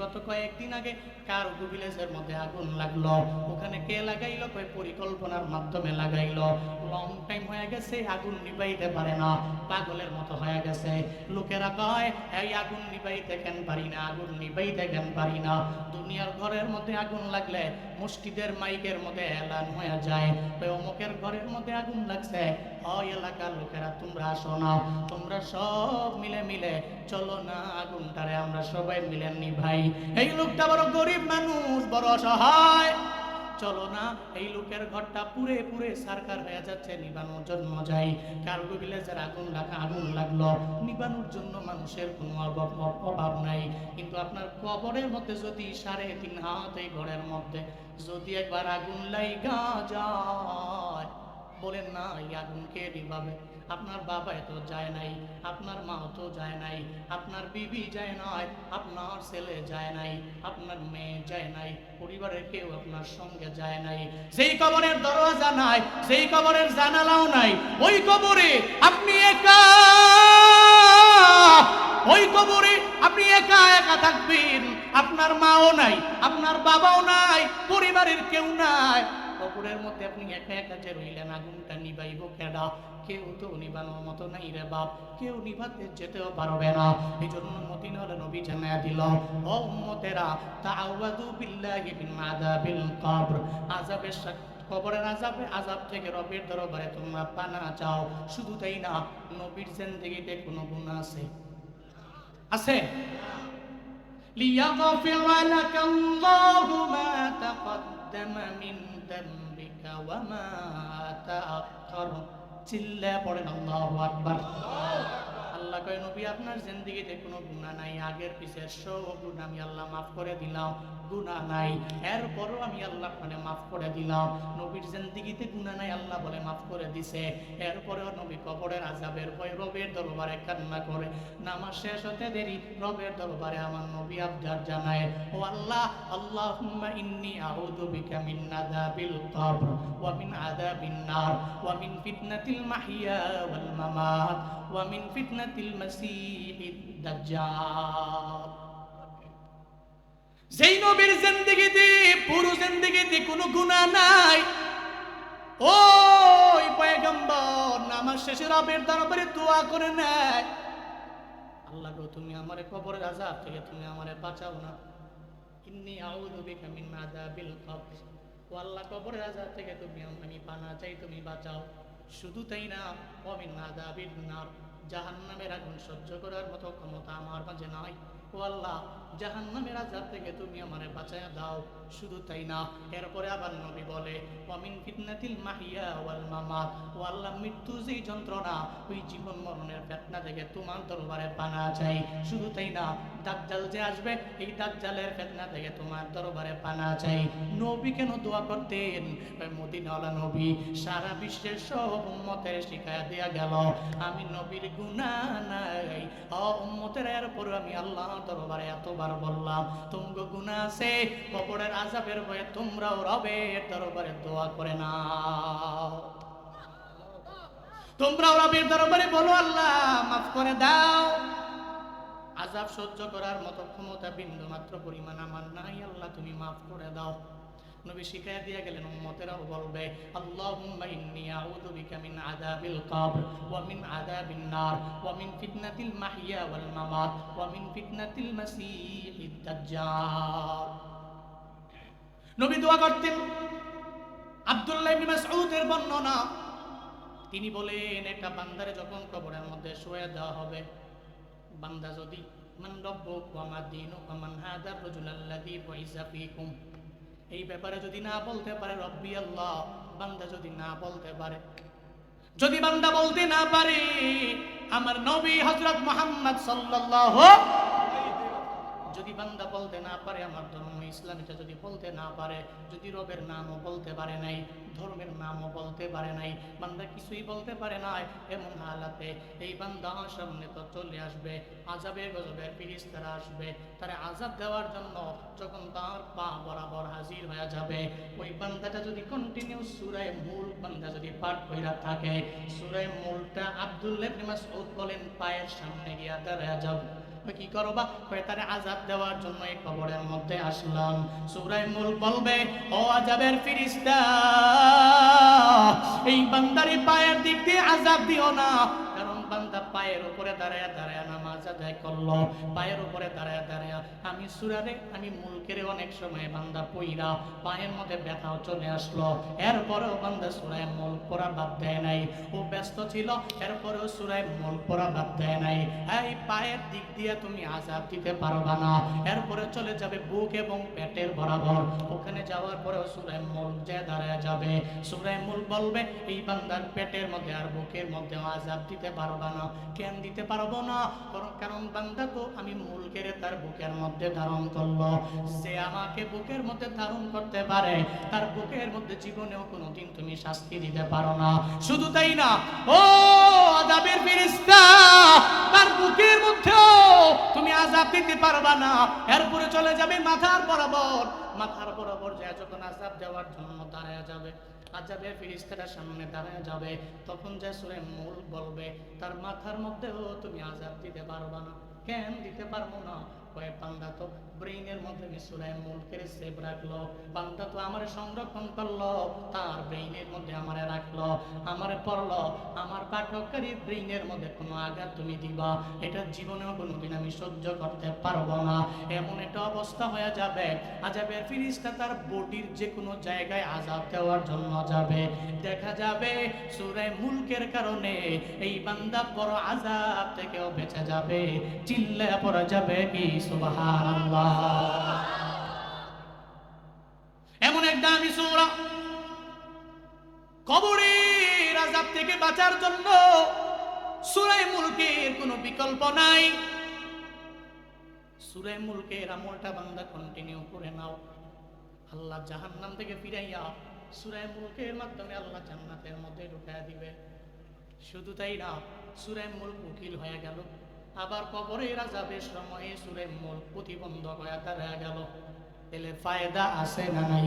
গত কয়েকদিন আগে কার ভিলেজের মধ্যে আগুন লাগল। ওখানে কে লাগাইলো? কয় পরিকল্পনার মাধ্যমে লাগাইলো। লং টাইম হয়ে গেছে, আগুন নিবাইতে পারে না। পাগলের মতো হয়ে গেছে। লোকেরা কয়, এই আগুন নিবাইতে কেন পারি না? আগুন নিবাইতে কেন পারি না? দুনিয়ার ঘরের মধ্যে আগুন লাগলে মসজিদের মাইকের মধ্যে এলান হয়ে যায়। ওই অমুকের ঘরের মধ্যে আগুন লাগছে। ওই এলাকার লোকেরা, তোমরা আসো না। তোমরা সব মিলে মিলে চলো না আগুনটারে, আমরা সবাই মিলে নিভাই। এই লোকটা বড় গরিব মানুষ, বড় অসহায়। চলো না, এই লোকের ঘরটা পুরে পুরে সারকার হয়ে যাচ্ছে, নিবানোর জন্য যাই কার্গো ভিলেজের আগুন লাগা আগুন লাগল, নিবানোর জন্য মানুষের কোনো অভাব নাই। কিন্তু আপনার কবরের মধ্যে যদি সাড়ে তিন হাত এই ঘরের মধ্যে যদি একবার আগুন লাইগা যায় বলেন, না এই আগুন কে নিভাবে আপনার বাবা তো যায় নাই, আপনার মা তো যায় নাই, আপনার বিবি যায় নাই, আপনার ছেলে যায় নাই, আপনার মেয়ে যায় নাই, পরিবারের কেউ আপনার সঙ্গে যায় নাই সেই কবরের দরজা নাই সেই কবরের জানালাও নাই, ওই কবরে আপনি একা, ওই কবরে আপনি একা একা থাকবেন, আপনার মাও নাই, আপনার বাবাও নাই, পরিবারের কেউ নাই পুকুরের মধ্যে আপনি একা একা যে রইলেন, আগুনটা নিবাইব কেডা? কেউ তো নিবানোর মতো নাই রে বাপ, কেউ নিবাতে যেতেও পারবে না। এই জন্য মদিনার নবী জানা দিল, ও উম্মতেরা তাআউযু বিল্লাহি মিন আযাবিল কবর। আযাবের কবরের আজাবে আজাব থেকে রবের দরবারে তোমরা পানা চাও। শুধু তাই না, নবীর জেন্দেগিতে কোনো গুণ আছে? আছে? লিয়াগফির লাকাল্লাহু মা তাকদ্দামা মিন ذنبك وما تأخر চিল্লা পড়েন আল্লাহু আকবার আল্লাহ কয়, নবী, আপনার জিন্দেগিতে কোনো গুনাহ নাই। আগের পিছের সব গুনাহ আমি আল্লাহ মাফ করে দিলাম। গুনাহ নাই। এরপরও আমি আল্লাহ মানে মাফ করে দিলাম। নবীর জিন্দেগিতে গুনাহ নাই, আল্লাহ বলে মাফ করে দিছে। এরপরেও নবী কবরের আজাবের ভয় রবের দরবারে কান্না করে। নামাজ শেষ হতে দেরি, রবের দরবারে আমার নবী আবদার জানায়, ও আল্লাহ, আল্লাহুম্মা ইন্নী আউযু বিকা মিন আযাবিল কবর ওয়া মিন আযাবিন নার ওয়া মিন ফিতনাতিল মাহইয়া ওয়াল মামাত। মিন ফিতনাতিল মাসীহিদ দাজ্জাল যেই নবীর জিন্দেগিতে, পুরো জিন্দেগিতে কোনো গুনাহ নাই। ওই পয়গম্বর নামাজ শেষে রবের দরবারে দোয়া করে নেয়। আল্লাহ গো, তুমি আমারে কবরের আযাব থেকে তুমি আমারে বাঁচাও না। ইন্নি আউযু বিকা মিন আযাবিল কবর। ও আল্লাহ, কবরের আযাব থেকে তুমি আমি পানা চাই তুমি বাঁচাও। শুধু তাই না, অমিন মিন বিন্নার নার জাহান্নামের আগুন সহ্য করার মতো ক্ষমতা আমার মাঝে নাই। ও আল্লাহ জাহান্নামের আজাব থেকে তুমি আমারে বাঁচায়া দাও, শুধু তাই না। এরপরে আবার নবী বলে, ওয়ামিন ফিতনাতিল মাহিয়া ওয়াল মামাত। ও আল্লাহ, মৃত্যু যেই যন্ত্রণা, ওই জীবন মরণের ফেতনা থেকে তোমার দরবারে পানা চাই। শুধু তাই না, দাজ্জাল যে আসবে, এই দাজ্জালের ফেতনা থেকে তোমার দরবারে পানা চাই। নবী কেন দোয়া করতেন? মদিনাওয়ালা নবী, সারা বিশ্বের সব উম্মতের শিখায়া দেয়া গেল, আমি নবীর গুনাহ নাই। ও উম্মতের এরপর আমি আল্লাহ দরবারে এতবার বললাম তুমি গুনাহ আছে, কবরের আজাবের ভয়ে তোমরাও রবের দরবারে দোয়া করে নাও। তোমরাও রবের দরবারে বলো, আল্লাহ, মাফ করে দাও। আজাব সহ্য করার মতো ক্ষমতা বিন্দু মাত্র পরিমাণ আমার নাই, আল্লাহ তুমি মাফ করে দাও। নবী শিখায় দিয়ে গেলেন, উম্মতেরাও বলবে, আল্লাহুম্মা ইন্নী আউযু বিকা মিন আযাবিল কবর ওয়া মিন আযাবিন নার ওয়া মিন ফিতনাতিল ওয়াল মামাত ওয়া মিন ফিতনাতিল দাজ্জাল। নবী দোয়া করতেন, আব্দুল্লাহ ইবনে মাসউদের বর্ণনা। তিনি বলেন, একটা বান্দারে যখন কবরের মধ্যে শুয়ে দেওয়া হবে, বান্দা যদি, মান ফীকুম। এই ব্যাপারে যদি না বলতে পারে রব্বি আল্লাহ, বান্দা যদি না বলতে পারে। যদি বান্দা বলতে না পারে, আমার নবী হজরত মোহাম্মদ সাল্লাল্লাহু যদি বান্দা বলতে না পারে, আমার ধর্ম ইসলাম এটা যদি বলতে না পারে, যদি রবের নামও বলতে পারে নাই, ধর্মের নামও বলতে পারে নাই, বান্দা কিছুই বলতে পারে নাই, এমন হালাতে এই বান্দা সামনে তো চলে আসবে, আজাবে গজবের ফিরিস্তারা আসবে। তারা আজাব দেওয়ার জন্য যখন তার পা বরাবর হাজির হয়ে যাবে, ওই বান্দাটা যদি কন্টিনিউ সুরায় মূল বান্দা যদি পাঠ কইরা থাকে সুরায় মূলটা আব্দুল্লাহ বলেন, পায়ের সামনে গিয়া দাঁড়ায় যাও। কি করবা কই তারে আজাব দেওয়ার জন্য এই কবরের মধ্যে আসলাম। সুরাই মুল বলবে, ও আজাবের ফিরিস্তা, এই বান্দারে পায়ের দিক দিয়ে আজাব দিও না। কারণ বান্দা পায়ের উপরে দাঁড়ায় দাঁড়ায় নামাজ পায়ের উপরে দাঁড়ায় দাঁড়ায় আমি সুরারে, আমি অনেক সময় বান্দা পইরা পায়ের মধ্যে ব্যথাও চলে আসলো। এরপরেও বান্দা সুরায় মূল পড়া বাদ দেয় নাই। ও ব্যস্ত ছিল, এরপরেও সুরায় মূল পড়া বাদ দেয় নাই। এই পায়ের দিক দিয়ে তুমি দিতে পারবা না। এরপরে চলে যাবে বুক এবং পেটের বরাবর। ওখানে যাওয়ার পরেও সুরায় মূল যে দাঁড়ায় যাবে। সুরায় মূল বলবে, এই বান্দার পেটের মধ্যে আর বুকের মধ্যে আজাব দিতে পারবা না কেন দিতে পারব না কারণ বান্দা তো আমি মূল কেড়ে তার বুকের মধ্যে ধারণ করল। সে আমাকে বুকের মধ্যে ধারণ করতে পারে, তার বুকের মধ্যে জীবনেও কোনোদিন তুমি শাস্তি দিতে পারো না। শুধু তাই না, ও আজাবের ফেরেশতা, তার বুকের মধ্যেও তুমি আজাব দিতে পারবা না। এরপরে চলে যাবে মাথার বরাবর। মাথার বরাবর যায়, যখন আজাব দেওয়ার জন্য দাঁড়ায় যাবে। আজাবের ফিরিস্তারা সামনে দাঁড়ায় যাবে। তখন যে সুরে মূল বলবে, তার মাথার মধ্যেও তুমি আজাব দিতে পারবা না। কেন দিতে পারব না? কয়ে পান্দা তো মধ্যে মিসুরায় মূল করে সেভ রাখল। পান্দা তো আমার সংরক্ষণ করল, তার ব্রেইনের মধ্যে আমারে রাখল, আমারে পড়ল, আমার ব্রেইনের মধ্যে কোনো আঘাত তুমি দিবা? এটা জীবনেও কোনোদিন আমি সহ্য করতে পারব না। এমন একটা অবস্থা হয়ে যাবে। আজাবের ফিরিস্তা তার বডির যে কোনো জায়গায় আজাব দেওয়ার জন্য যাবে। দেখা যাবে সুরায় মুলকের কারণে এই বান্দা বড় আজাব থেকেও বেঁচে যাবে চিল্লা পড়া যাবে কি? সুবহানাল্লাহ। এমন এক দামি সূরা কবরের আজাব থেকে বাঁচার জন্য সূরায়ে মুলকের কোনো বিকল্প নাই। সূরায়ে মুলকের আমলটা বান্দা কন্টিনিউ করে নাও। আল্লাহ জাহান্নাম থেকে ফিরাইয়া সূরায়ে মুলকের মাধ্যমে আল্লাহ জান্নাতের মধ্যে ঢুকায়া দিবে। শুধু তাই না সুরাই মুলক উকিল হয়ে গেল। আবার কবরে রাজাবের সময়ে সুরে মূল প্রতিবন্ধ হয়ে রয়ে গেল। তাহলে ফায়দা আছে না নাই?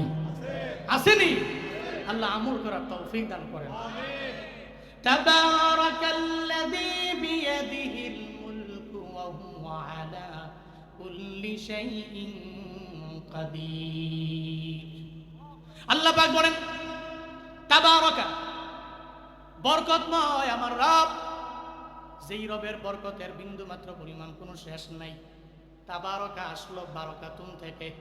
আসেনি? আল্লাহ আমল করার তৌফিক দান করেন। তাবারাকাল্লাযী বিয়াদিহিল মুলকু ওয়া হুয়া আলা কুল্লি শাইইন কাদির। আল্লাহ পাক বলেন বরকতময় আমার রব যেই রবের বরকতের বিন্দু মাত্র পরিমাণ কোনো শেষ নাই। তাবারকা আসলো বারকাতুন থেকে।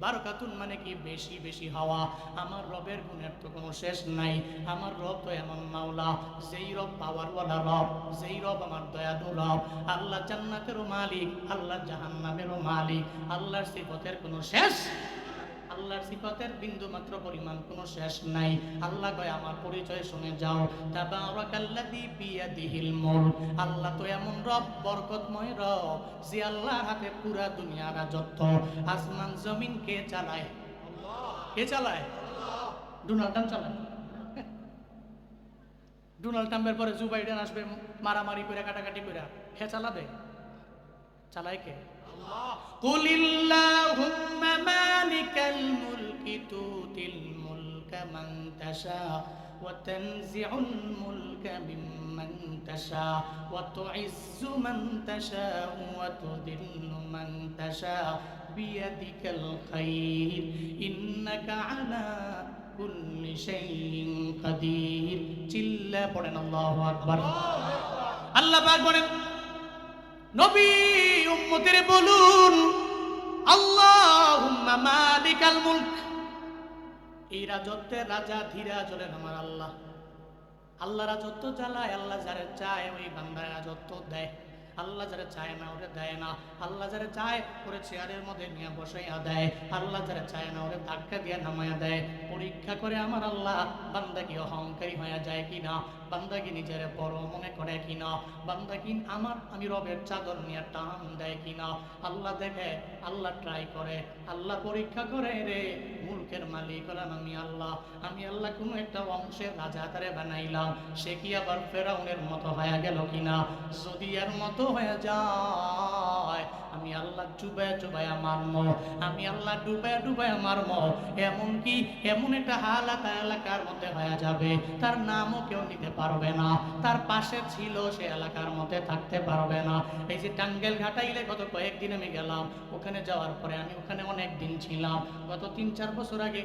বারকাতুন মানে কি? বেশি বেশি হওয়া। আমার রবের গুণের তো কোনো শেষ নাই। আমার রব তো এমন মাওলা। যেই রব পাওয়ার পাওয়ারওয়ালা রব, যেই রব আমার দয়ালু রব। আল্লাহ জান্নাতেরও মালিক, আল্লাহ জাহান্নামেরও মালিক। আল্লাহর সিফতের কোনো শেষ আল্লাহর সিফাতের বিন্দু মাত্র পরিমাণ, কোনো শেষ নাই। আল্লাহ কয়, আমার পরিচয় শুনে যাও। তাবারাকাল্লাযী বিয়াদিহিল মুলক। আল্লাহ তো এমন রব, বরকতময় রব, যে আল্লাহর হাতে পুরা দুনিয়া রাজত্ব, আসমান, জমিন কে চালায়? কে চালায়? ডোনাল্ড ট্রাম্প চালায়। ডোনাল্ড ট্রাম্পের পরে জো বাইডেন আসবে, মারামারি করে কাটাকাটি করে হে চালাবে? চালায় কে? قل اللهم مالك الملك تؤتي الملك من تشاء وتنزع الملك ممن تشاء وتعز من تشاء وتذل من تشاء بيدك الخير إنك على كل شيء قدير চিল্লা পড়েন আল্লাহু আকবার আল্লাহ পাক বলেন নবী উম্মতের বলুন, আল্লাহুম্মা মালিকাল মুলক। এই রাজত্বের রাজা ধীরা চলেন আমার আল্লাহ। আল্লাহ রাজত্ব চালায়, আল্লাহ যারা চায় ওই বান্দার রাজত্ব দেয়। আল্লাহ যারা চায় না ওরে দেয় না। আল্লাহ যারা চায় ওরে চেয়ারের মধ্যে নিয়ে বসাইয়া দেয়। আল্লাহ যারা চায় না ওরে ধাক্কা দিয়ে নামাইয়া দেয়। পরীক্ষা করে আমার আল্লাহ, বান্দা কি অহংকারী হয়ে যায় কি না বান্দা কি নিজের বড় মনে করে কি না বান্দা কি আমার আমি রবের চাদর নিয়ে টান দেয় কি না আল্লাহ দেখে, আল্লাহ ট্রাই করে, আল্লাহ পরীক্ষা করে রে, মুলকের মালিক হলাম আমি আল্লাহ। আমি আল্লাহ কোনো একটা অংশের রাজা তারে বানাইলাম, সে কি আবার ফেরাউনের মতো হয়ে গেল কিনা? যদি এর মতো হয়ে যায় আমি আল্লাহ চুবায় চুবায় মারম, আমি আল্লাহ ডুবায় ডুবায় মারম। এমন কি? এমন একটা হালাত এলাকার মধ্যে হয়ে যাবে। তার নামও কেউ নিতে পারবে না। তার পাশে ছিল সে এলাকার মধ্যে থাকতে পারবে না। এই যে টাঙ্গেল ঘাটাইলে গত কয়েকদিন আমি গেলাম। ওখানে যাওয়ার পরে আমি ওখানে অনেক দিন ছিলাম। গত তিন, চার বছর আগে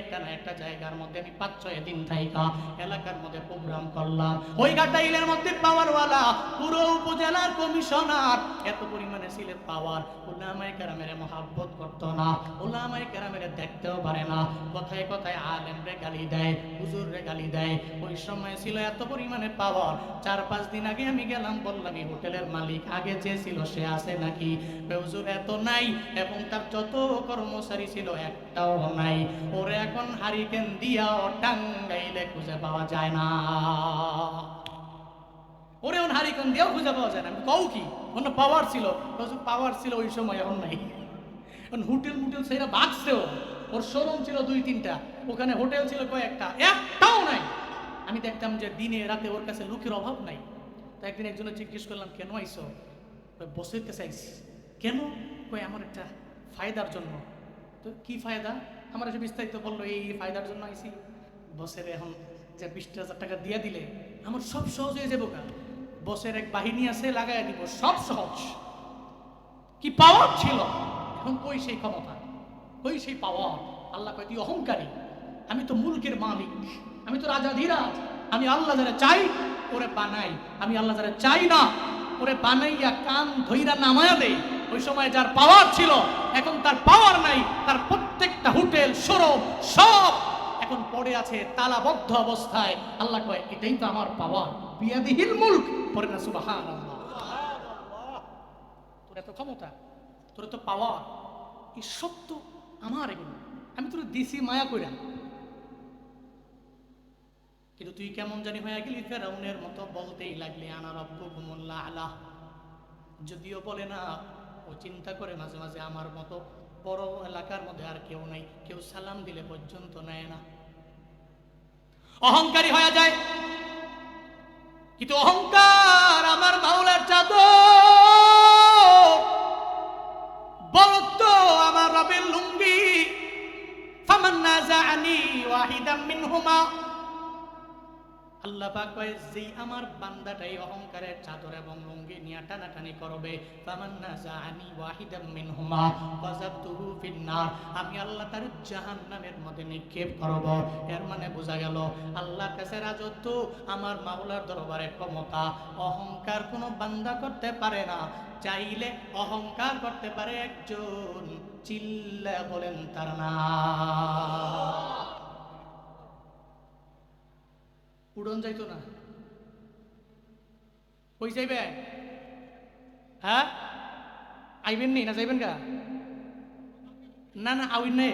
একটা না একটা জায়গার মধ্যে আমি পাঁচ, ছয় দিন থাইকা এলাকার মধ্যে প্রোগ্রাম করলাম। ওই ঘাটাইলের মধ্যে পাওয়ারওয়ালা পুরো উপজেলার কমিশনার। এত পরিমাণে ছিলে পাওয়ার। ওলামাই কেরামের মহাব্বত করতো না। ওলামাই কেরামের দেখতেও পারে না। কথায় কথায় আলেম রে গালি দেয় হুজুর রে গালি দেয়। ওই সময় ছিল এত পরিমাণে পাওয়ার। চার, পাঁচ দিন আগে আমি গেলাম, বললাম, এই হোটেলের মালিক আগে যে ছিল, সে আছে নাকি? হুজুর, এত নাই এবং তার যত কর্মচারী ছিল, একটাও নাই। ওরে এখন হারিকেন দিয়াও টাঙ্গাইলে খুঁজে পাওয়া যায় না। ওরে ওন হারিকন দিয়েও খুঁজে পাওয়া যায় না। আমি কও কি? অন্য পাওয়ার ছিল। পাওয়ার ছিল ওই সময়, এখন নাই। এখন হোটেল মুটেল সেটা বাঁচছেও ওর শোরুম ছিল দুই, তিনটা। ওখানে হোটেল ছিল কয়েকটা। একটাও নাই। আমি দেখতাম যে দিনে, রাতে ওর কাছে লোকের অভাব নাই। তো একদিন একজনের জিজ্ঞেস করলাম, কেন আইসো বসের কাছে আইস কেন? কই আমার একটা ফায়দার জন্য। তো কি ফায়দা? আমার এসে বিস্তারিত বলল, এই ফায়দার জন্য আইসি বসের এখন যে বিশ হাজার টাকা দিয়ে দিলে, আমার সব সহজ হয়ে যাব গা। বসের এক বাহিনী আছে লাগাই দিব। সব সহজ। কি পাওয়ার ছিল? এখন কই সেই ক্ষমতা? কই সেই পাওয়ার আল্লাহ কয়, তুই অহংকারী। আমি তো মুলকের মালিক। আমি তো রাজা ধীরাজ। আমি আল্লাহ যারা চাই, ওরে বানাই। আমি আল্লাহ যারা চাই না, ওরে বানাইয়া কান ধইরা নামায়া দেই। ওই সময় যার পাওয়ার ছিল, এখন তার পাওয়ার নাই। তার প্রত্যেকটা হোটেল, শোরুম, সব এখন পড়ে আছে তালাবদ্ধ অবস্থায়। আল্লাহ কয়, এটাই তো আমার পাওয়ার বিয়াদিহিল মুলক। পরে না সুবাহান তোর এত ক্ষমতা, তোর এত পাওয়ার এই সত্য আমার এগুলো। আমি তোর দিছি মায়া কইরা। কিন্তু তুই কেমন জানি হয়ে গেলি, ফেরাউনের মতো বলতেই লাগলি, আনা রব্বুকুমুল্লাহ আলাহ যদিও বলে না, ও চিন্তা করে মাঝে মাঝে আমার মতো বড় এলাকার মধ্যে আর কেউ নাই, কেউ সালাম দিলে পর্যন্ত নেয় না। অহংকারী হয়ে যায়। কিন্তু অহংকার আমার মাওলার চাদর। বলতো আমার রবের লুঙ্গি। ফামান্না জানি ওয়াহিদাম মিনহুমা। আল্লাহ পাক কয়, যেই আমার বান্দাটাই অহংকারের চাদর এবং লুঙ্গি টানাটানি করবে ফামান্না জাআনি ওয়াহিদাম ফিন্নার। আমি আল্লাহ তার জাহান্নামের মধ্যে নিক্ষেপ করব। এর মানে বোঝা গেল, আল্লাহর কাছে রাজত্ব আমার মাওলার দরবারে ক্ষমতা। অহংকার কোনো বান্দা করতে পারে না। চাইলে অহংকার করতে পারে একজন। চিল্লা বলেন তার না উড়ন যাইতো না। কই যাইবে? হ্যাঁ? আইবেন নি না যাইবেন গা? না না আউইন নাই।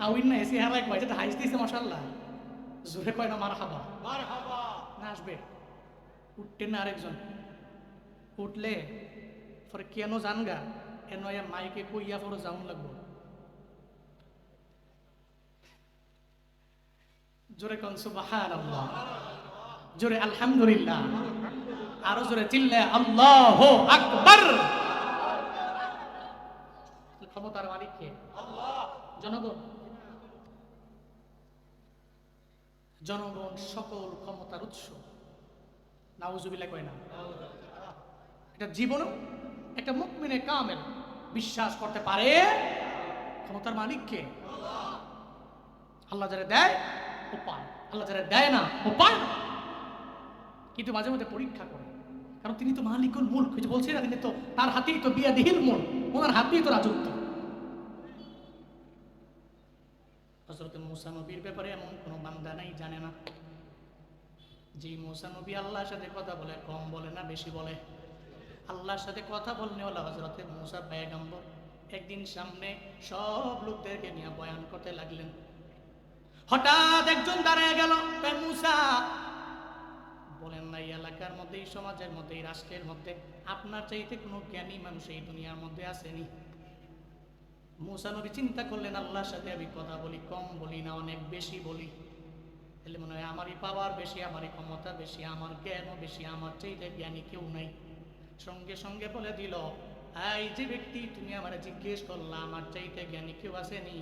আউইন নাই এসে হারাই কয় যেটা হাইস দিয়েছে মশাল্লাহ জোরে কয় না মার খাবা না আসবে। উঠতেন না আরেকজন। উঠলে পরে কেন জান গা? এন মাইকে কইয়া পরে যাউন লাগবো। জোরে কন, সুবহানাল্লাহ। জোরে আলহামদুলিল্লাহ। আরও জোরে চিল্লে, আল্লাহ আকবার! ক্ষমতার মালিক কে? জনগণ। জনগণ সকল ক্ষমতার উৎস। নাউজুবিল্লাহ কয় না। এটা জীবনও, একটা মুকমিনে কামেল। বিশ্বাস করতে পারে। ক্ষমতার মালিককে আল্লাহ যারা দেয় ও পায় আল্লাহ যারা দেয় না ও পায় না। কিন্তু মাঝে মাঝে পরীক্ষা করে। কারণ তিনি তো মালিকুল মূল কিছু বলছি না, তিনি তো তার হাতেই তো বিয়া দিহিল মূল ওনার হাতেই তো রাজত্ব। হজরত মুসা নবীর ব্যাপারে এমন কোনো বান্দা নাই, জানে না। যে মুসা নবী আল্লাহর সাথে কথা বলে, কম বলে না, বেশি বলে। আল্লাহর সাথে কথা বলনে হলো হজরতে মুসা পেয়গম্বর। একদিন সামনে সব লোকদেরকে নিয়ে বয়ান করতে লাগলেন। হঠাৎ একজন দাঁড়ায় গেল। মুসা, বলেন না, এই এলাকার মধ্যে, এই সমাজের মধ্যে, এই রাষ্ট্রের মধ্যে আপনার চাইতে কোনো জ্ঞানী মানুষ এই দুনিয়ার মধ্যে আসেনি? নবী চিন্তা করলেন, আল্লাহর সাথে আমি কথা বলি, কম বলি না, অনেক বেশি বলি। তাহলে মনে হয় আমারই পাওয়ার বেশি, আমারই ক্ষমতা বেশি, আমার জ্ঞানও বেশি, আমার চাইতে জ্ঞানী কেউ নাই। সঙ্গে সঙ্গে বলে দিল, এই যে ব্যক্তি, তুমি আমার জিজ্ঞেস করলা, আমার চাইতে জ্ঞানী কেউ আসেনি?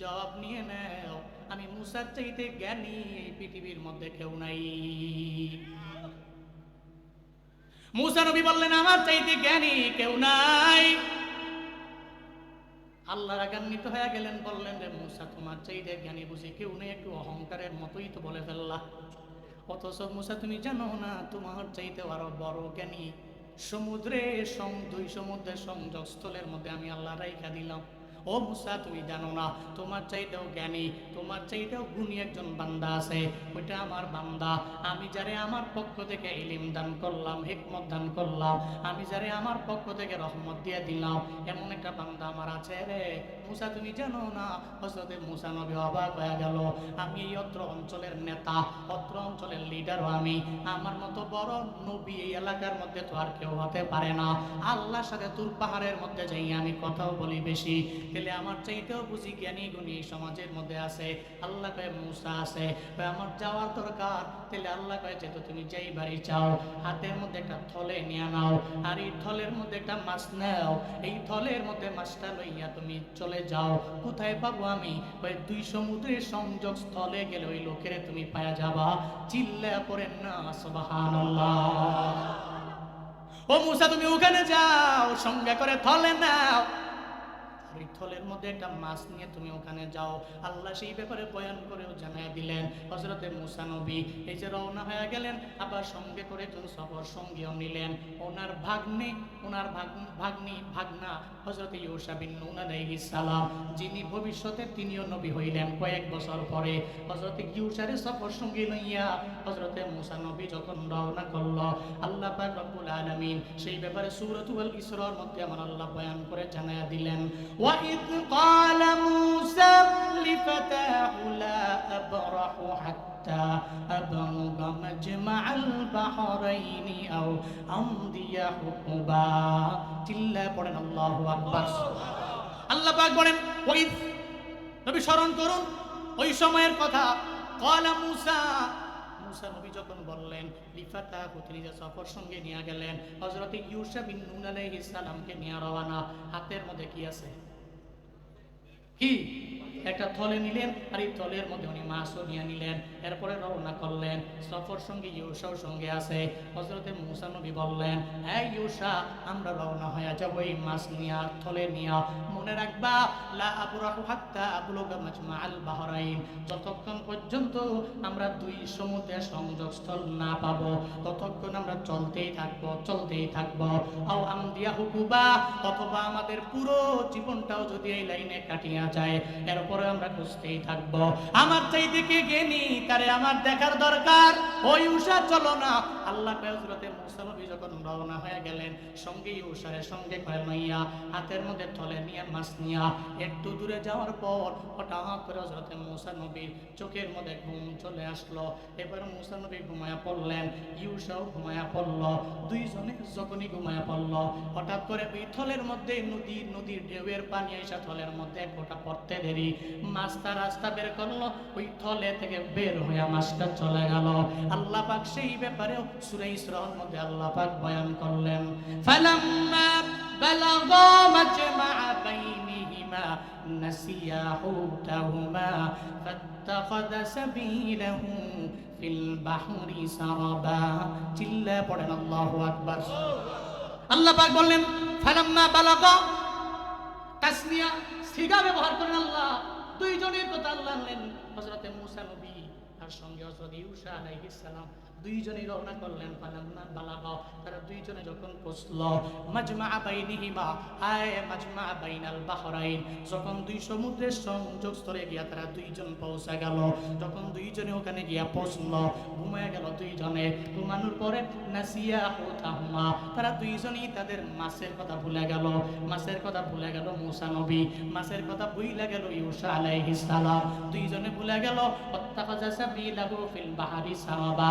জবাব নিয়ে নাও। আমি মুসার চাইতে জ্ঞানী, এই পৃথিবীর মধ্যে কেউ নাই। মুসা নবী বললেন, আমার চাইতে জ্ঞানী কেউ নাই। আল্লাহ রাগান্বিত হয়ে গেলেন, বললেন রে মুসা, তোমার চাইতে জ্ঞানী বুঝি কেউ নেই, একটু অহংকারের মতোই তো বলে ফেললা। অথচ মুসা, তুমি জানো না, তোমার চাইতে আরও বড় জ্ঞানী। সমুদ্রে দুই সমুদ্রের সংযোগ স্থলের মধ্যে আমি আল্লাহ রাইখা দিলাম। ও মুসা, তুমি জানো না, তোমার চাইতেও জ্ঞানী, তোমার চাইতেও গুণী একজন বান্দা আছে। ওইটা আমার বান্দা। আমি যারে আমার পক্ষ থেকে ইলিম দান করলাম, হিকমত দান করলাম, আমি যারে আমার পক্ষ থেকে রহমত দিয়ে দিলাম, এমন একটা বান্দা আমার আছে রে। মুসা, তুমি জানো না হজরতে মুসা নবী অবাক হয়ে গেল। আমি এই অত্র অঞ্চলের নেতা, অত্র অঞ্চলের লিডারও আমি। আমার মতো বড় নবী এই এলাকার মধ্যে তো আর কেউ হতে পারে না। আল্লাহর সাথে তুর পাহাড়ের মধ্যে যাই আমি কথাও বলি বেশি। তাহলে আমার চাইতেও বুঝি জ্ঞানী গুণী সমাজের মধ্যে আছে। আল্লাহ কয়ে, মুসা আছে। কয়ে, আমার যাওয়ার দরকার। তাহলে আল্লাহ কয়ে, যেহেতু তুমি যেই বাড়ি চাও, হাতের মধ্যে একটা থলে নিয়ে নাও আর এই থলের মধ্যে একটা মাছ নাও। এই থলের মধ্যে মাছটা লইয়া তুমি চলে যাও। কোথায় পাবো আমি? ওই দুই সমুদ্রের সংযোগ স্থলে গেলে ওই লোকের তুমি পায়া যাবা। চিল্লা পড়েন না, সুবহানাল্লাহ। ও মুসা, তুমি ওখানে যাও, সঙ্গে করে থলে নাও। আর ওই থলের মধ্যে একটা মাছ নিয়ে তুমি ওখানে যাও। আল্লাহ সেই ব্যাপারে বয়ান করেও জানাই দিলেন হজরতে মুসা নবী, এই যে রওনা হয়ে গেলেন, আবার সঙ্গে করে একজন সফর সঙ্গীও নিলেন। ওনার ভাগ্নে, ওনার ভাগ- ভাগ্নি, ভাগনা হজরতে ইউসা বিন নুন আলাইহিস সালাম, যিনি ভবিষ্যতে তিনিও নবী হইলেন কয়েক বছর পরে। হজরতে ইউসারে সফর সঙ্গী লইয়া হজরতে মুসা নবী যখন রওনা করল, আল্লাহ পাক রব্বুল আলামিন সেই ব্যাপারে সূরাতুল ইসরার মধ্যে আমার আল্লাহ বয়ান করে জানায়া দিলেন وإذ قال موسى لفتاه لا أبرح حتى أبلغ مجمع البحرين أو أمضي حقبا চিল্লা পড়েন আল্লাহু আকবার আল্লাহ পাক বলেন ওই নবী স্মরণ করুন ওই সময়ের কথা কলা মুসা মুসা নবী যখন বললেন লিফাতা তিনি যে সফর সঙ্গে নিয়ে গেলেন হজরত ইউসা বিন নুন আলাইহিস সালামকে নিয়ে রওনা হাতের মধ্যে কি আছে কি? একটা থলে নিলেন আর এই থলের মধ্যে উনি মাছও নিয়ে নিলেন। এরপরে রওনা করলেন। সফর সঙ্গে ইউসাও সঙ্গে আছে। হজরতে মুসা নবী বললেন, এই ইউসা, আমরা রওনা হয়ে যাব এই মাছ নিয়া, থলে নিয়া। মনে রাখবা, লা আবরাহু হাত্তা আবলুগা মাজমা আল বাহরাইন। যতক্ষণ পর্যন্ত আমরা দুই সমুদ্রের সংযোগস্থল না পাবো, ততক্ষণ আমরা চলতেই থাকব চলতেই থাকব। আও আমদিয়া হুকুবা, অথবা আমাদের পুরো জীবনটাও যদি এই লাইনে কাটিয়া যায়, এরপরে আমরা খুঁজতেই থাকব। আমার চাইতে কে জ্ঞানী তারে আমার দেখার দরকার। ওই উষা চলো না। আল্লাহ হজরতে মুসানবী যখন রওনা হয়ে গেলেন সঙ্গে উষারের সঙ্গে করে নইয়া হাতের মধ্যে থলে নিয়ে মাছ নিয়া, একটু দূরে যাওয়ার পর হঠাৎ করে হজরতে মুসানবীর চোখের মধ্যে ঘুম চলে আসলো। এবার মুসানবী ঘুমায়া পড়লেন ইউসাও ঘুমায়া পড়ল, দুইজনে যখনই ঘুমায়া পড়ল, হঠাৎ করে ওই থলের মধ্যে নদীর নদীর ঢেউয়ের পানি এসে থলের মধ্যে এক ফোঁটা পড়তে দেরি। মাছটা রাস্তা বের করল, ওই থলে থেকে বের হয়ে মাছটা চলে গেল। আল্লাহ পাক সেই ব্যাপারে সূরা ইসরার মধ্যে আল্লাহ পাক বয়ান করলেন, ফালাম্মা মাজমা বাইনিহিমা নাসিয়া হুতাহুমা সাবিলাহু ফিল বাহরি সারাবা। চিল্লা পড়েন, আল্লাহু আকবার। আল্লাহ পাক বললেন, ফালাম্মা বালাগা তাসনিয়া সিগা ব্যবহার করেন আল্লাহ। দুইজনের কথা আল্লাহ আনলেন। হজরতে মুসা নবী আর সঙ্গে হজরত ইউসা আলাইহিস সালাম। দুইজনেই রওনা করলেন, ফালাম্মা বালাগা, তারা দুইজনে যখন পৌঁছলো মাজমা বাইনিহিমা আয় মাজমা বাইনাল বাহরাইন, যখন দুই সমুদ্রের সংযোগ স্থলে গিয়া তারা দুইজন পৌঁছা গেল যখন দুইজনে ওখানে গিয়া পৌঁছলো ঘুমায় গেল দুইজনে, ঘুমানোর পরে নাসিয়া হুতাহুমা তারা দুইজনেই তাদের মাছের কথা ভুলে গেল, মাছের কথা ভুলে গেল মুসা নবী, মাছের কথা ভুলে গেল ইউসা আলাইহিস সালাম, দুইজনে ভুলে গেল অত্তাখাজা সাবিলাহু ফিল বাহারি সারাবা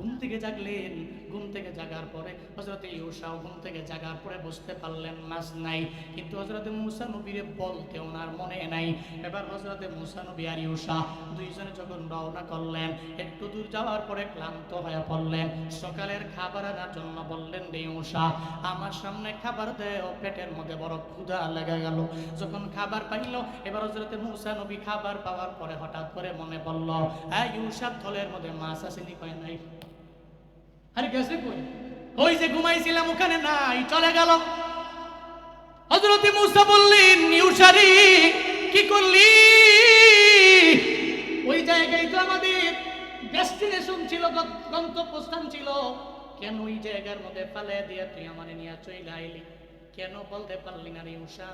ঘুম থেকে জাগলেন। ঘুম থেকে জাগার পরে হজরত ইউসাও ঘুম থেকে জাগার পরে বুঝতে পারলেন মাছ নাই। কিন্তু হজরত মুসা নবীরে বলতে ওনার মনে নাই। এবার হজরতে মুসা নবী আর ইউসা দুইজনে যখন রওনা করলেন, একটু দূর যাওয়ার পরে ক্লান্ত হয়ে পড়লেন। সকালের খাবার আনার জন্য বললেন, রে ইউসা আমার সামনে খাবার দেও, পেটের মধ্যে বড় ক্ষুধা লেগে গেল। যখন খাবার পাইল, এবার হজরতে মুসা নবী খাবার পাওয়ার পরে হঠাৎ করে মনে পড়ল হ্যাঁ ইউসা থলের মধ্যে মাছ আসেনি কয় নাই? আরে গেছে কই? ওই যে ঘুমাইছিলাম, ওখানে নাই, চলে গেল। হজরতে মুসা বললেন ইউসারি কি করলি? ওই জায়গায় তো আমাদের ডেস্টিনেশন ছিল গন্তব্যস্থান ছিল। কেন ওই জায়গার মধ্যে ফেলে দিয়ে তুই আমার নিয়ে চলে আইলি? কেন বলতে পারলি না রে উষা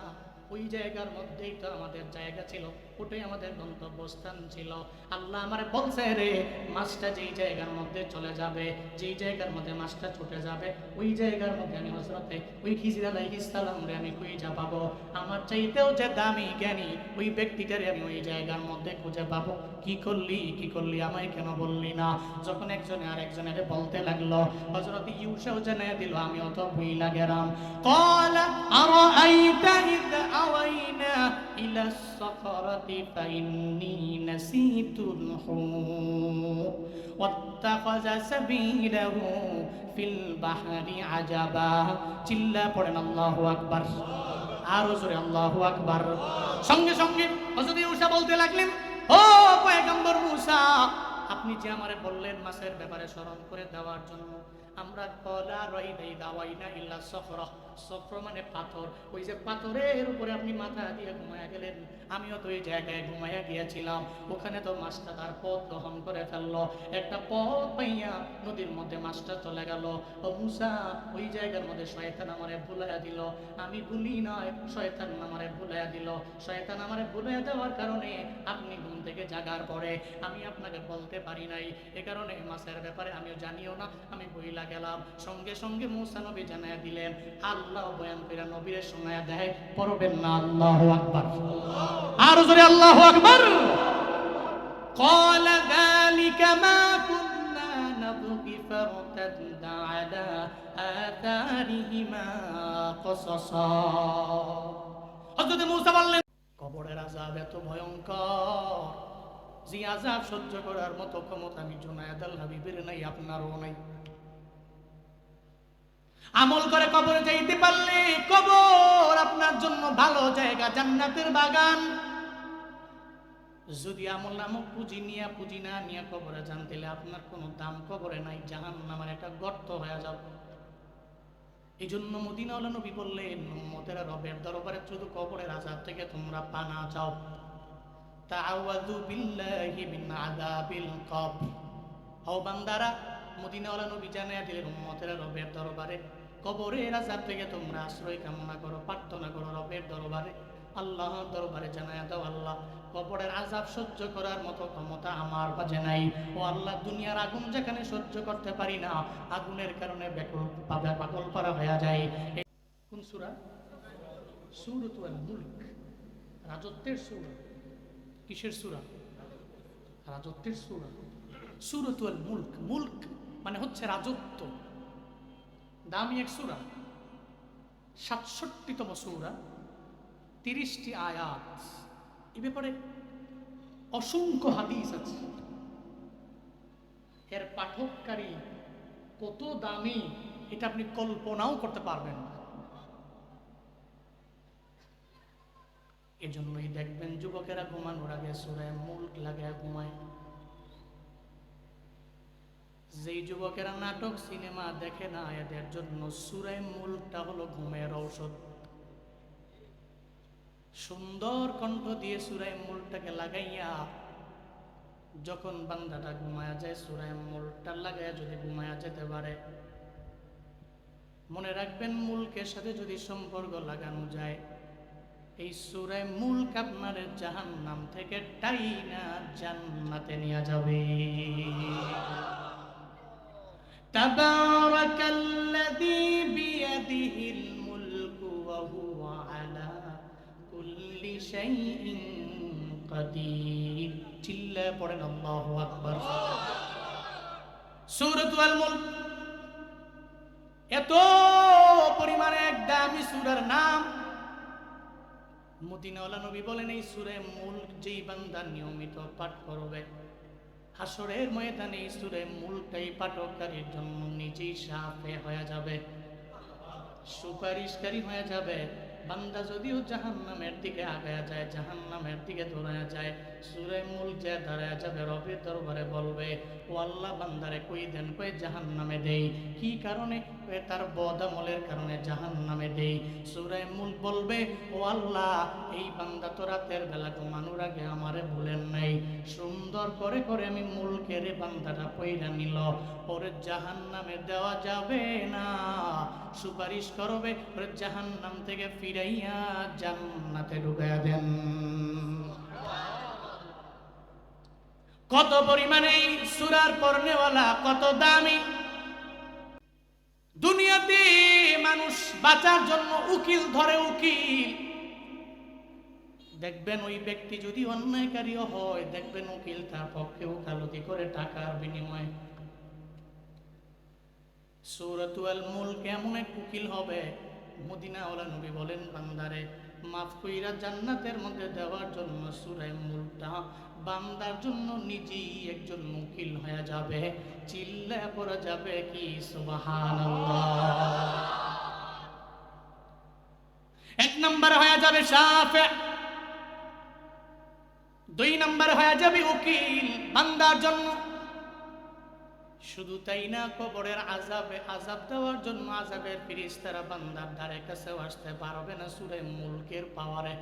ওই জায়গার মধ্যেই তো আমাদের জায়গা ছিল। ওটাই আমাদের গন্তব্যস্থান ছিল আল্লাহ আমার বলছে রে মাছটা যেই জায়গার মধ্যে চলে যাবে যেই জায়গার মধ্যে মাছটা ছুটে যাবে ওই জায়গার মধ্যে আমি হজরতে ওই খিজির আলাইহিস সালাম রে আমি খুঁজে পাবো আমার চাইতেও যে দামি জ্ঞানী ওই ব্যক্তিটারে আমি ওই জায়গার মধ্যে খুঁজে পাবো কি করলি কি করলি আমায় কেন বললি না যখন একজনে আর একজনের বলতে লাগলো হজরত ইউসাও জানাই দিল আমি অত ভুইলা গেলাম قال أرأيت إذ أوينا إلى الصخرة فإني نسيت الحوت واتخذ سبيله في البحر عجبا চিল্লা পড়েন আল্লাহু আকবার আরো জোরে আল্লাহু আকবার সঙ্গে সঙ্গে হযরত ইউসা বলতে লাগলেন ও পয়গম্বর মুসা আপনি যে আমারে বললেন মাছের ব্যাপারে স্মরণ করে দেওয়ার জন্য আমরা কলা রই দেই দাওয়াই না ইল্লা সফর সফর মানে পাথর। ওই যে পাথরের উপরে আপনি মাথা দিয়ে ঘুমায়া গেলেন। আমিও তো ওই জায়গায় ঘুমায়া গিয়েছিলাম। ওখানে তো মাছটা তার পথ গ্রহণ করে ফেলল। একটা পথ পাইয়া নদীর মধ্যে মাছটা চলে গেল। ও মুসা, ওই জায়গার মধ্যে শয়তান আমারে ভুলাইয়া দিল। আমি ভুলি নয়, শয়তান আমারে ভুলাইয়া দিল। শয়তান আমারে ভুলাইয়া দেওয়ার কারণে আপনি ঘুম থেকে জাগার পরে আমি আপনাকে বলতে পারি নাই। এ কারণে মাছের ব্যাপারে আমিও জানিও না, আমি বইলা গেলাম। সঙ্গে সঙ্গে মুসা নবী জানাইয়া দিলেন আল্লাহ বয়ান করে নবীরে শোনায়া দেয় পড়বেন না আল্লাহ আকবার আর জোরে আল্লাহ আকবার قال ذلك ما كنا نبغي فارتد على آثارهما قصصا হযরত মূসা বললেন কবরের আযাব এত ভয়ঙ্কর যে আযাব সহ্য করার মতো ক্ষমতা আমি জুনায়েদ আল হাবিবের নাই আপনারও নাই আমল করে কবরে যাইতে পারলে কবর আপনার জন্য ভালো জায়গা, জান্নাতের বাগান। যদি আমল নামক পুঁজি নিয়ে, পুঁজি না নিয়ে কবরে যান, তাহলে আপনার কোনো দাম কবরে নাই জাহান নামের একটা গর্ত হয়ে যাবে। এই জন্য মদিনাওয়ালা নবী বললেন মতেরা রবের দরবারে শুধু কবরের আজাব থেকে তোমরা পানা চাও। তাআওয়াযু বিল্লাহি মিন আযাবিল কবর। হও বান্দারা, মদিনাওয়ালা নবী জানায়া দিলেন, উম্মতেরা রবের দরবারে কবরের আজাব থেকে তোমরা আশ্রয় কামনা করো, প্রার্থনা করো রবের দরবারে। আল্লাহ দরবারে জানায়া দাও, আল্লাহ কবরের আজাব সহ্য করার মতো ক্ষমতা আমার কাছে নাই। ও আল্লাহ, দুনিয়ার আগুন যেখানে সহ্য করতে পারি না, আগুনের কারণে ব্যাকুল পাগল করা হয়ে যায়। কোন সূরা? সূরাতুল মুলক রাজত্বের সূরা। কিসের সূরা? রাজত্বের সূরা। সূরাতুল মুলক মুলক মানে হচ্ছে রাজত্ব। দামি এক সূরা, সাতষট্টিতম সুরা, তিরিশটি আয়াত। এ ব্যাপারে অসংখ্য হাদিস আছে। এর পাঠককারী কত দামি এটা আপনি কল্পনাও করতে পারবেন না। এজন্যই দেখবেন যুবকেরা ঘুমানোর আগে সুরায় মুল্ক লাগে ঘুমায়। যেই যুবকেরা নাটক, সিনেমা দেখে না, এদের জন্য সুরায় মুল্কটা হলো ঘুমের ঔষধ। সুন্দর কণ্ঠ দিয়ে সুরায় মুলটাকে লাগাইয়া যখন বান্দাটা ঘুমায়া যায়, সুরায় মুলটা লাগাইয়া যদি ঘুমায়া যেতে পারে, মনে রাখবেন মূলকের সাথে যদি সম্পর্ক লাগানো যায়, এই সুরায় মুলক আপনার জাহান নাম থেকে টাইনা জান্নাতে নিয়ে যাবে। تبارك الذي بيده الملك وهو على كل شيء قدير চিল্লায় পড়েন আল্লাহু আকবার সূরাতুল মুলক এত পরিমাণে এক দামি সূরার নাম মদিনাওয়ালা নবী বলেন এই সুরে মূল যেই বান্দা নিয়মিত পাঠ করবে হাসরের ময়দানে সুরে মূলটাই পাঠককারীর জন্য নিজেই সাফে হয়ে যাবে। সুপারিশকারী হয়ে যাবে। বান্দা যদিও জাহান নামের দিকে আগায়া যায় জাহান নামের দিকে ধরায়া যায়, সুরে মূল যে দাঁড়ায় যাবে, রবির দরবারে বলবে, ও আল্লাহ, বান্দারে কই দেন, কই জাহান নামে দেই? কি কারণে তার বদামলের কারণে জাহান নামে দেই। সুরায় মূল বলবে, ও আল্লাহ, এই বান্দা তো রাতের বেলা ঘুমানোর আগে আমারে ভুলেন নাই। সুন্দর করে করে আমি মূলকে রে বান্দাটা পইরা নিল। ওরে জাহান নামে দেওয়া যাবে না। সুপারিশ করবে ওরে জাহান নাম থেকে ফিরাইয়া জান্নাতে ঢুকাইয়া দেন। কত পরিমাণে সুরার পর্নেওয়ালা, কত দামি। দুনিয়াতে মানুষ বাঁচার জন্য উকিল ধরে উকিল। দেখবেন ওই ব্যক্তি যদি অন্যায়কারীও হয়, দেখবেন উকিল তার পক্ষে উকালতি করে টাকার বিনিময়ে। সৌরতুয়াল মূল কেমন এক উকিল হবে, মদিনাওয়ালা নবী বলেন, বান্দারে, মাফ কইরা জান্নাতের মধ্যে দেওয়ার জন্য সুরায় মূলটা বান্দার জন্য নিজেই একজন উকিল হয়ে যাবে। চিল্লা পড়া যাবে কি? সুবহানাল্লাহ। এক নম্বর হয়ে যাবে সাফে দুই নম্বর হয়ে যাবে উকিল বান্দার জন্য। শুধু তাই না, কবরের আজাবে আজাব দেওয়ার জন্য আজাবের ফিরিস্তারা বান্দার ধারে কাছেও আসতে পারবে না। সুরে মুলকের পাওয়ারে।